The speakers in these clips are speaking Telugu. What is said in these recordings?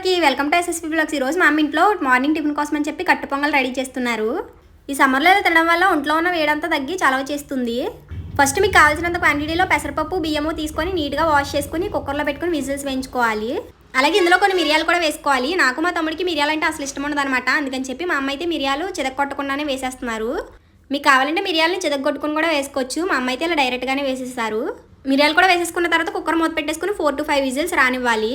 అందరికీ వెల్కమ్ టు ఎస్ఎస్పీ బ్లాగ్స్ ఈరోజు మా అమ్మ ఇంట్లో మార్నింగ్ టిఫిన్ కోసం అని చెప్పి కట్టు పొంగల్ రెడీ చేస్తున్నారు. ఈ సమ్మర్లో తినడం వల్ల ఒంట్లో ఉన్న వేడంతా తగ్గి చలవ చేస్తుంది. ఫస్ట్ మీకు కావాల్సినంత క్వాంటిటీలో పెసరపప్పు బియ్యము తీసుకొని నీట్గా వాష్ చేసుకుని కుక్కర్లో పెట్టుకుని విజిల్స్ వేయించుకోవాలి. అలాగే ఇందులో కొన్ని మిరియాలు కూడా వేసుకోవాలి. నాకు మా తమ్ముడికి మిరియాలు అంటే అసలు ఇష్టం ఉండదు అనమాట అందుకని చెప్పి మా అమ్మ అయితే మిరియాలు చిదక్కొట్టకుండానే వేసేస్తున్నారు. మీకు కావాలంటే మిరియాలని చిదగొట్టుకుని కూడా వేసుకోవచ్చు. మా అమ్మ అయితే ఇలా డైరెక్ట్గానే వేసేస్తారు. మిరియాలు కూడా వేసేసుకున్న తర్వాత కుక్కర్ మూత పెట్టేసుకుని ఫోర్ టు ఫైవ్ విజిల్స్ రానివ్వాలి.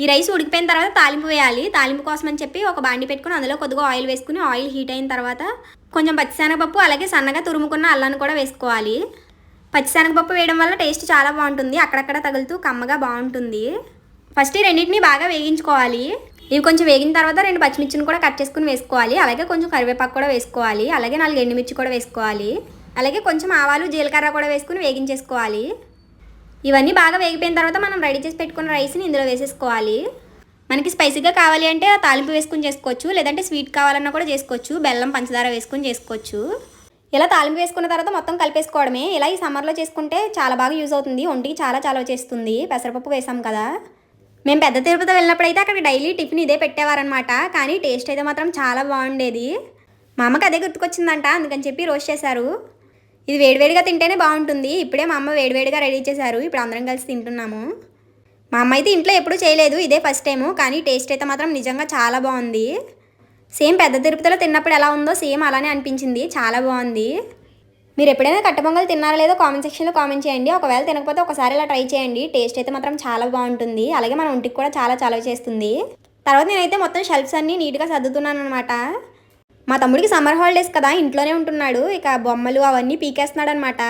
ఈ రైస్ ఉడికిపోయిన తర్వాత తాలింపు వేయాలి. తాలింపు కోసం అని చెప్పి ఒక బాండి పెట్టుకుని అందులో కొద్దిగా ఆయిల్ వేసుకుని ఆయిల్ హీట్ అయిన తర్వాత కొంచెం పచ్చిశనగపప్పు అలాగే సన్నగా తురుముకున్న అల్లాన్ని కూడా వేసుకోవాలి. పచ్చిశనగపప్పు వేయడం వల్ల టేస్ట్ చాలా బాగుంటుంది. అక్కడక్కడ తగులుతూ కమ్మగా బాగుంటుంది. ఫస్ట్ ఈ రెండింటిని బాగా వేగించుకోవాలి. ఇవి కొంచెం వేగిన తర్వాత రెండు పచ్చిమిర్చిని కూడా కట్ చేసుకుని వేసుకోవాలి. అలాగే కొంచెం కరివేపాకు కూడా వేసుకోవాలి. అలాగే నాలుగు ఎండుమిర్చి కూడా వేసుకోవాలి. అలాగే కొంచెం ఆవాలు జీలకర్ర కూడా వేసుకుని వేగించేసుకోవాలి. ఇవన్నీ బాగా వేగిపోయిన తర్వాత మనం రెడీ చేసి పెట్టుకున్న రైస్ని ఇందులో వేసేసుకోవాలి. మనకి స్పైసీగా కావాలి అంటే తాలింపు వేసుకుని చేసుకోవచ్చు లేదంటే స్వీట్ కావాలన్నా కూడా చేసుకోవచ్చు బెల్లం పంచదార వేసుకుని చేసుకోవచ్చు. ఇలా తాలింపు వేసుకున్న తర్వాత మొత్తం కలిపేసుకోవడమే. ఇలా ఈ సమ్మర్లో చేసుకుంటే చాలా బాగా యూజ్ అవుతుంది. ఒంటికి చాలా చాలా చేస్తుంది. పెసరపప్పు వేసాం కదా. మేము పెద్ద తిరుపతి వెళ్ళినప్పుడు అయితే అక్కడ డైలీ టిఫిన్ ఇదే పెట్టేవారనమాట కానీ టేస్ట్ అయితే మాత్రం చాలా బాగుండేది. మా అమ్మకి అదే గుర్తుకొచ్చిందంట. అందుకని చెప్పి రోస్ట్ చేశారు. ఇది వేడివేడిగా తింటేనే బాగుంటుంది. ఇప్పుడే మా అమ్మ వేడివేడిగా రెడీ చేశారు. ఇప్పుడు అందరం కలిసి తింటున్నాము. మా అమ్మ అయితే ఇంట్లో ఎప్పుడూ చేయలేదు. ఇదే ఫస్ట్ టైము. కానీ టేస్ట్ అయితే మాత్రం నిజంగా చాలా బాగుంది. సేమ్ పెద్ద తిరుపతిలో తిన్నప్పుడు ఎలా ఉందో సేమ్ అలానే అనిపించింది. చాలా బాగుంది. మీరు ఎప్పుడైనా కట్టపొంగల్ తిన్నారా లేదో కామెంట్ సెక్షన్లో కామెంట్ చేయండి. ఒకవేళ తినకపోతే ఒకసారి ఇలా ట్రై చేయండి. టేస్ట్ అయితే మాత్రం చాలా బాగుంటుంది. అలాగే మన ఒంటికి కూడా చాలా చలవ చేస్తుంది. తర్వాత నేనైతే మొత్తం షెల్ఫ్స్ అన్నీ నీట్గా సర్దుతున్నాను అనమాట మా తమ్ముడికి సమ్మర్ హాలిడేస్ కదా ఇంట్లోనే ఉంటున్నాడు. ఇక బొమ్మలు అవన్నీ పీకేస్తున్నాడు అనమాట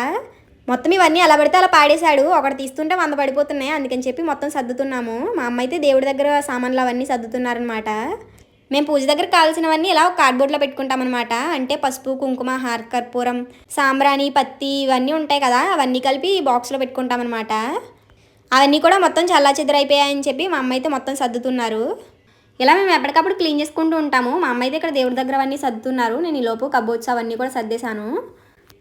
మొత్తం ఇవన్నీ ఎలా పడితే అలా పాడేశాడు. ఒకటి తీస్తుంటే వంద పడిపోతున్నాయి. అందుకని చెప్పి మొత్తం సర్దుతున్నాము. మా అమ్మ అయితే దేవుడి దగ్గర సామాన్లు అవన్నీ సర్దుతున్నారనమాట. మేము పూజ దగ్గర కావాల్సినవన్నీ ఇలా ఒక కార్డ్బోర్డ్లో పెట్టుకుంటామన్నమాట అంటే పసుపు కుంకుమ హార్ కర్పూరం సాంబ్రాణి పత్తి ఇవన్నీ ఉంటాయి కదా అవన్నీ కలిపి బాక్స్లో పెట్టుకుంటామన్నమాట అవన్నీ కూడా మొత్తం చల్లా చెదరైపోయాయని చెప్పి మా అమ్మ అయితే మొత్తం సర్దుతున్నారు. ఇలా మేము ఎప్పటికప్పుడు క్లీన్ చేసుకుంటూ ఉంటాము. మా అమ్మ అయితే ఇక్కడ దేవుడి దగ్గర అవన్నీ సర్దుతున్నారు. నేను ఈ లోపు కబోర్డ్స్ అవన్నీ కూడా సర్దేశాను.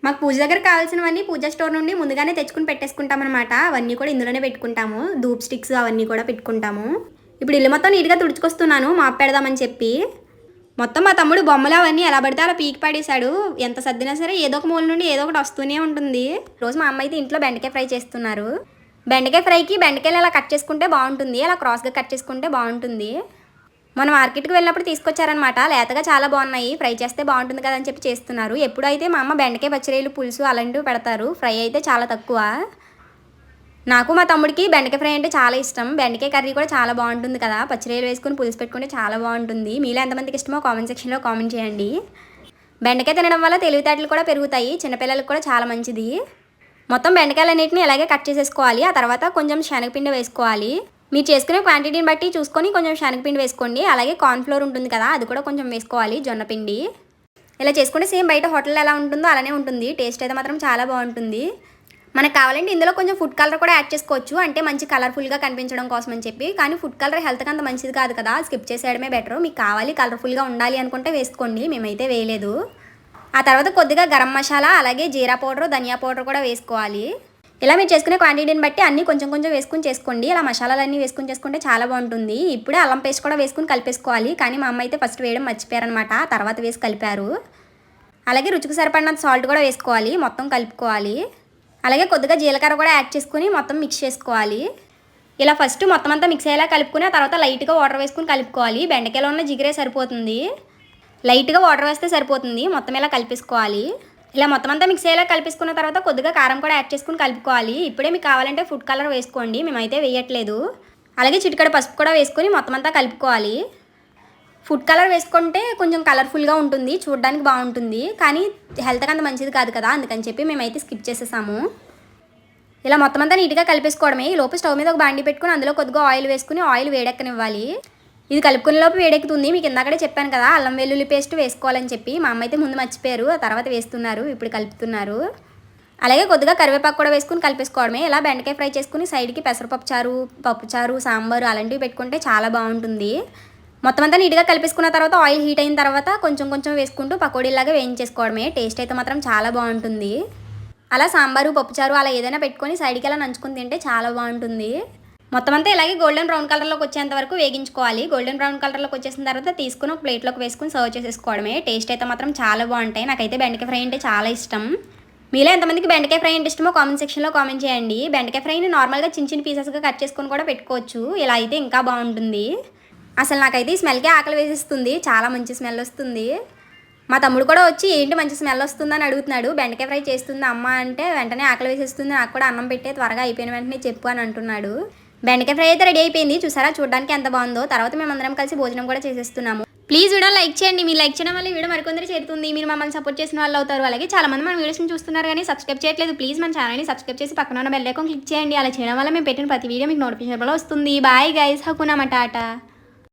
మాకు పూజ దగ్గర కావాల్సినవన్నీ పూజ స్టోర్ నుండి ముందుగానే తెచ్చుకుని పెట్టేసుకుంటామన్నమాట. అవన్నీ కూడా ఇందులోనే పెట్టుకుంటాము. ధూప్ స్టిక్స్ అవన్నీ కూడా పెట్టుకుంటాము. ఇప్పుడు ఇల్లు మొత్తం నీట్గా తుడుచుకొస్తున్నాను. మాప్ పెడదామని చెప్పి. మొత్తం మా తమ్ముడు బొమ్మలు అవన్నీ ఎలా పడితే అలా పీకి పాడేశాడు. ఎంత సర్దినా సరే ఏదో ఒక మూల నుండి ఏదో ఒకటి వస్తూనే ఉంటుంది. రోజు మా అమ్మ అయితే ఇంట్లో బెండకాయ ఫ్రై చేస్తున్నారు. బెండకాయ ఫ్రైకి బెండకాయలు అలా కట్ చేసుకుంటే బాగుంటుంది. అలా క్రాస్గా కట్ చేసుకుంటే బాగుంటుంది. మన మార్కెట్కి వెళ్ళినప్పుడు తీసుకొచ్చారనమాట లేతగా చాలా బాగున్నాయి. ఫ్రై చేస్తే బాగుంటుంది కదా అని చెప్పి చేస్తున్నారు. ఎప్పుడైతే మా అమ్మ బెండకాయ పచ్చిరేలు పులుసు అలాంటివి పెడతారు ఫ్రై అయితే చాలా తక్కువ. నాకు మా తమ్ముడికి బెండకాయ ఫ్రై అంటే చాలా ఇష్టం. బెండకాయ కర్రీ కూడా చాలా బాగుంటుంది కదా. పచ్చిరేలు వేసుకుని పులుసు పెట్టుకుంటే చాలా బాగుంటుంది. మీలో ఎంతమందికి ఇష్టమో కామెంట్ సెక్షన్లో కామెంట్ చేయండి. బెండకాయ తినడం వల్ల తెలివితేటలు కూడా పెరుగుతాయి. చిన్నపిల్లలకు కూడా చాలా మంచిది. మొత్తం బెండకాయలన్నింటినీ ఇలాగే కట్ చేసేసుకోవాలి. ఆ తర్వాత కొంచెం శనగపిండి వేసుకోవాలి. మీరు చేసుకునే క్వాంటిటీని బట్టి చూసుకొని కొంచెం శనగపిండి వేసుకోండి. అలాగే కార్న్ఫ్లోర్ ఉంటుంది కదా అది కూడా కొంచెం వేసుకోవాలి జొన్నపిండి ఇలా చేసుకుంటే సేమ్ బయట హోటల్ ఎలా ఉంటుందో అలానే ఉంటుంది. టేస్ట్ అయితే మాత్రం చాలా బాగుంటుంది. మనకు కావాలంటే ఇందులో కొంచెం ఫుడ్ కలర్ కూడా యాడ్ చేసుకోవచ్చు. అంటే మంచి కలర్ఫుల్గా కనిపించడం కోసం అని చెప్పి. కానీ ఫుడ్ కలర్ హెల్త్కి అంత మంచిది కాదు కదా స్కిప్ చేసేయడమే బెటర్ మీకు కావాలి కలర్ఫుల్గా ఉండాలి అనుకుంటే వేసుకోండి మేమైతే వేయలేదు. ఆ తర్వాత కొద్దిగా గరం మసాలా అలాగే జీరా పౌడర్ ధనియా పౌడర్ కూడా వేసుకోవాలి. ఇలా మీరు చేసుకునే క్వాంటిటీని బట్టి అన్నీ కొంచెం కొంచెం వేసుకుని చేసుకోండి. ఇలా మసాలాలన్నీ వేసుకుని చేసుకుంటే చాలా బాగుంటుంది. ఇప్పుడే అల్లం పేస్ట్ కూడా వేసుకుని కలిపేసుకోవాలి. కానీ మా అమ్మ అయితే ఫస్ట్ వేయడం మర్చిపోయారనమాట తర్వాత వేసి కలిపారు. అలాగే రుచికి సరిపడినంత సాల్ట్ కూడా వేసుకోవాలి. మొత్తం కలుపుకోవాలి. అలాగే కొద్దిగా జీలకర్ర కూడా యాడ్ చేసుకుని మొత్తం మిక్స్ చేసుకోవాలి. ఇలా ఫస్ట్ మొత్తం అంతా మిక్స్ అయ్యేలా కలుపుకుని ఆ తర్వాత లైట్గా వాటర్ వేసుకుని కలుపుకోవాలి. బెండకాయలో ఉన్న జిగిరే సరిపోతుంది. లైట్గా వాటర్ వేస్తే సరిపోతుంది. మొత్తం ఇలా కలిపేసుకోవాలి. ఇలా మొత్తం అంతా మిక్స్ అయ్యేలా కలిపేసుకున్న తర్వాత కొద్దిగా కారం కూడా యాడ్ చేసుకుని కలుపుకోవాలి. ఇప్పుడే మీకు కావాలంటే ఫుడ్ కలర్ వేసుకోండి. మేమైతే వేయట్లేదు. అలాగే చిటికడ పసుపు కూడా వేసుకొని మొత్తం అంతా కలుపుకోవాలి. ఫుడ్ కలర్ వేసుకుంటే కొంచెం కలర్ఫుల్గా ఉంటుంది. చూడడానికి బాగుంటుంది. కానీ హెల్త్కి అంత మంచిది కాదు కదా. అందుకని చెప్పి మేమైతే స్కిప్ చేసేసాము. ఇలా మొత్తం అంతా నీట్గా కలిపేసుకోవడమే. ఈ లోపు స్టవ్ మీద ఒక బాండి పెట్టుకుని అందులో కొద్దిగా ఆయిల్ వేసుకుని ఆయిల్ వేడెక్కనివ్వాలి. ఇది కలుపుకునేలోపు వేడెక్కుతుంది. మీకు ఇందాకడే చెప్పాను కదా అల్లం వెల్లుల్లి పేస్ట్ వేసుకోవాలని చెప్పి మా అమ్మ అయితే ముందు మర్చిపోయారు ఆ తర్వాత వేస్తున్నారు ఇప్పుడు కలుపుతున్నారు. అలాగే కొద్దిగా కరివేపాకు కూడా వేసుకుని కలిపేసుకోవడమే. ఇలా బెండకాయ ఫ్రై చేసుకుని సైడ్కి పెసరపప్పు చారు పప్పు చారు సాంబారు అలాంటివి పెట్టుకుంటే చాలా బాగుంటుంది. మొత్తం అంతా నీట్గా కలిపేసుకున్న తర్వాత ఆయిల్ హీట్ అయిన తర్వాత కొంచెం కొంచెం వేసుకుంటూ పకోడీలాగా వేయించేసుకోవడమే. టేస్ట్ అయితే మాత్రం చాలా బాగుంటుంది. అలా సాంబారు పప్పుచారు అలా ఏదైనా పెట్టుకొని సైడ్కి అలా నంచుకుని తింటే చాలా బాగుంటుంది. మొత్తం అంతా ఇలాగే గోల్డెన్ బ్రౌన్ కలర్లోకి వచ్చేంత వరకు వేగించుకోవాలి. గోల్డెన్ బ్రౌన్ కలర్లోకి వచ్చేసిన తర్వాత తీసుకుని ఒక ప్లేట్లోకి వేసుకుని సర్వ్ చేసేసుకోవడమే. టేస్ట్ అయితే మాత్రం చాలా బాగుంటాయి. నాకైతే బెండకాయ ఫ్రై అంటే చాలా ఇష్టం. మీలో ఎంతమందికి బెండకాయ ఫ్రై అంటే ఇష్టమో కామెంట్ సెక్షన్లో కామెంట్ చేయండి. బెండకాయ ఫ్రైని నార్మల్గా చిన్న చిన్న పీసెస్గా కట్ చేసుకొని కూడా పెట్టుకోవచ్చు. ఇలా అయితే ఇంకా బాగుంటుంది. అసలు నాకైతే ఈ స్మెల్కే ఆకలి వేసేస్తుంది. చాలా మంచి స్మెల్ వస్తుంది. మా తమ్ముడు కూడా వచ్చి ఏంటి మంచి స్మెల్ వస్తుందని అడుగుతున్నాడు. బెండకాయ ఫ్రై చేస్తుంది అమ్మ? అంటే వెంటనే ఆకలి వేసేస్తుంది. నాకు కూడా అన్నం పెట్టే త్వరగా అయిపోయిన వెంటనే చెప్పు అని అంటున్నాడు. బెండకాయ ఫ్రై అయితే రెడీ అయిపోయింది. చూసారా? చూడడానికి ఎంత బాగుందో. తర్వాత మేమందరం కలిసి భోజనం కూడా చేసేస్తున్నాము. ప్లీజ్ వీడియో లైక్ చేయండి. మీరు లైక్ చేయడం వల్ల వీడియో మరికొందరు చేరుతుంది. మీరు మమ్మల్ని సపోర్ట్ చేసిన వాళ్ళు అవుతారు. అలాగే చాలా మంది మన వీడియోస్ని చూస్తున్నారు కానీ సబ్స్క్రైబ్ చేయట్లేదు. ప్లీజ్ మన ఛానల్ని సబ్స్క్రైబ్ చేసి పక్కన ఉన్న బెల్ ఐకాన్ క్లిక్ చేయండి. అలా చేయడం వల్ల మేము పెట్టిన ప్రతి వీడియో మీకు నోటిఫికేషన్లో వస్తుంది. Bye guys హకునా matata